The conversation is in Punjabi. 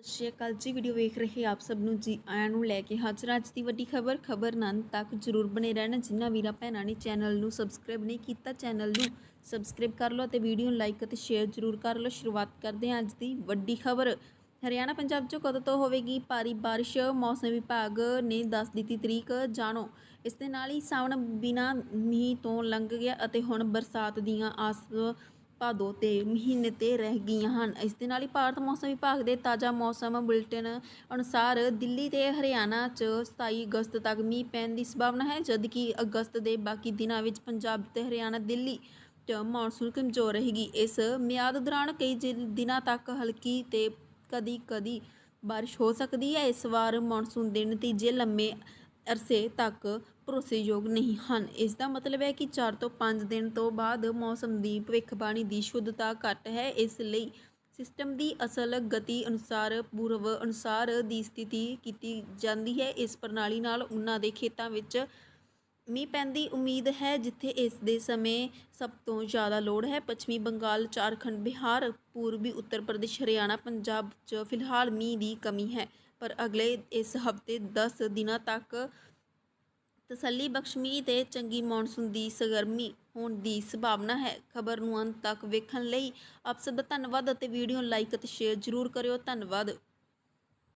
ਸਤਿ ਸ਼੍ਰੀ ਅਕਾਲ ਜੀ ਵੀਡੀਓ ਵੇਖ ਰਹੇ ਆਪ ਸਭ ਨੂੰ ਜੀ, ਆਇਆਂ ਨੂੰ ਲੈ ਕੇ ਹਾਜ਼ਰ ਅੱਜ ਦੀ ਵੱਡੀ ਖਬਰ। ਖਬਰ ਨੰਨ ਤੱਕ ਜਰੂਰ ਬਣੇ ਰਹਿਣਾ, ਜਿਨ੍ਹਾਂ ਵੀਰਾਂ ਭੈਣਾਂ ਨੇ ਚੈਨਲ ਨੂੰ ਸਬਸਕ੍ਰਾਈਬ ਨਹੀਂ ਕੀਤਾ ਚੈਨਲ ਨੂੰ ਸਬਸਕ੍ਰਾਈਬ ਕਰ ਲਓ ਅਤੇ ਵੀਡੀਓ ਨੂੰ ਲਾਈਕ ਅਤੇ ਸ਼ੇਅਰ ਜਰੂਰ ਕਰ ਲਓ। ਸ਼ੁਰੂਆਤ ਕਰਦੇ ਹਾਂ ਅੱਜ ਦੀ ਵੱਡੀ ਖਬਰ। ਹਰਿਆਣਾ ਪੰਜਾਬ 'ਚ ਕਦੋਂ ਤੋਂ ਹੋਵੇਗੀ ਭਾਰੀ ਬਾਰਿਸ਼? ਮੌਸਮ ਵਿਭਾਗ ਨੇ ਦੱਸ ਦਿੱਤੀ ਤਰੀਕ, ਜਾਣੋ। ਇਸ ਦੇ ਨਾਲ ਹੀ ਸਾਵਣ ਬਿਨਾ ਮੀਂਹ ਤੋਂ ਲੰਘ ਗਿਆ ਅਤੇ ਹੁਣ ਬਰਸਾਤ ਦੀਆਂ ਆਸ ਭਾਦੋ ਤੇ ਮਹੀਨੇ ਤੇ ਰਹਿ ਗਈਆਂ ਹਨ। ਇਸ ਦੇ ਨਾਲ ਹੀ ਭਾਰਤ ਮੌਸਮ ਵਿਭਾਗ ਦੇ ਤਾਜ਼ਾ ਮੌਸਮ ਬੁਲੇਟਿਨ ਅਨੁਸਾਰ ਦਿੱਲੀ ਤੇ ਹਰਿਆਣਾ 'ਚ 27 ਅਗਸਤ ਤੱਕ ਮੀਂਹ ਪੈਣ ਦੀ ਸੰਭਾਵਨਾ ਹੈ, ਜਦਕਿ ਅਗਸਤ ਦੇ ਬਾਕੀ ਦਿਨਾਂ ਵਿੱਚ ਪੰਜਾਬ ਤੇ ਹਰਿਆਣਾ, ਦਿੱਲੀ 'ਚ ਮੌਨਸੂਨ ਕਮਜ਼ੋਰ ਰਹੇਗੀ। ਇਸ ਮਿਆਦ ਦੌਰਾਨ ਕਈ ਜਿ- ਦਿਨਾਂ ਤੱਕ ਹਲਕੀ ਤੇ ਕਦੀ-ਕਦੀ ਬਾਰਿਸ਼ ਹੋ ਸਕਦੀ ਹੈ। ਇਸ ਵਾਰ ਮੌਨਸੂਨ ਦੇ ਨਤੀਜੇ ਲੰਮੇ ਅਰਸੇ ਤੱਕ ਭਰੋਸੇਯੋਗ ਨਹੀਂ ਹਨ। ਇਸ ਦਾ ਮਤਲਬ ਹੈ ਕਿ 4 ਤੋਂ 5 ਦਿਨ ਤੋਂ ਬਾਅਦ ਮੌਸਮ ਦੀ ਭਵਿੱਖਬਾਣੀ ਦੀ ਸ਼ੁੱਧਤਾ ਘੱਟ ਹੈ। ਇਸ ਲਈ ਸਿਸਟਮ ਦੀ ਅਸਲ ਗਤੀ ਅਨੁਸਾਰ, ਪੂਰਵ ਅਨੁਸਾਰ ਦੀ ਸਥਿਤੀ ਕੀਤੀ ਜਾਂਦੀ ਹੈ। ਇਸ ਪ੍ਰਣਾਲੀ ਨਾਲ ਉਹਨਾਂ ਦੇ ਖੇਤਾਂ ਵਿੱਚ ਮੀਂਹ ਪੈਂਦੀ ਉਮੀਦ ਹੈ, ਜਿੱਥੇ ਇਸ ਦੇ ਸਮੇਂ ਸਭ ਤੋਂ ਜ਼ਿਆਦਾ ਲੋੜ ਹੈ। ਪੱਛਮੀ ਬੰਗਾਲ, ਝਾਰਖੰਡ, ਬਿਹਾਰ, ਪੂਰਬੀ, ਉੱਤਰ ਪ੍ਰਦੇਸ਼, ਹਰਿਆਣਾ, ਪੰਜਾਬ 'ਚ ਫਿਲਹਾਲ ਮੀਂਹ ਦੀ ਕਮੀ ਹੈ। ਪਰ ਅਗਲੇ ਇਸ ਹਫ਼ਤੇ 10 ਦਿਨਾਂ ਤੱਕ ਤਸੱਲੀ ਬਖਸ਼ਮੀ ਮੀਂਹ ਤੇ ਚੰਗੀ ਮੌਨਸੂਨ ਦੀ ਸਰਗਰਮੀ ਹੋਣ ਦੀ ਸੰਭਾਵਨਾ ਹੈ। ਖਬਰ ਨੂੰ ਅੰਤ ਤੱਕ ਵੇਖਣ ਲਈ ਆਪ ਸਭ ਦਾ ਧੰਨਵਾਦ ਅਤੇ ਵੀਡੀਓ ਨੂੰ ਲਾਈਕ ਅਤੇ ਸ਼ੇਅਰ ਜ਼ਰੂਰ ਕਰਿਓ। ਧੰਨਵਾਦ।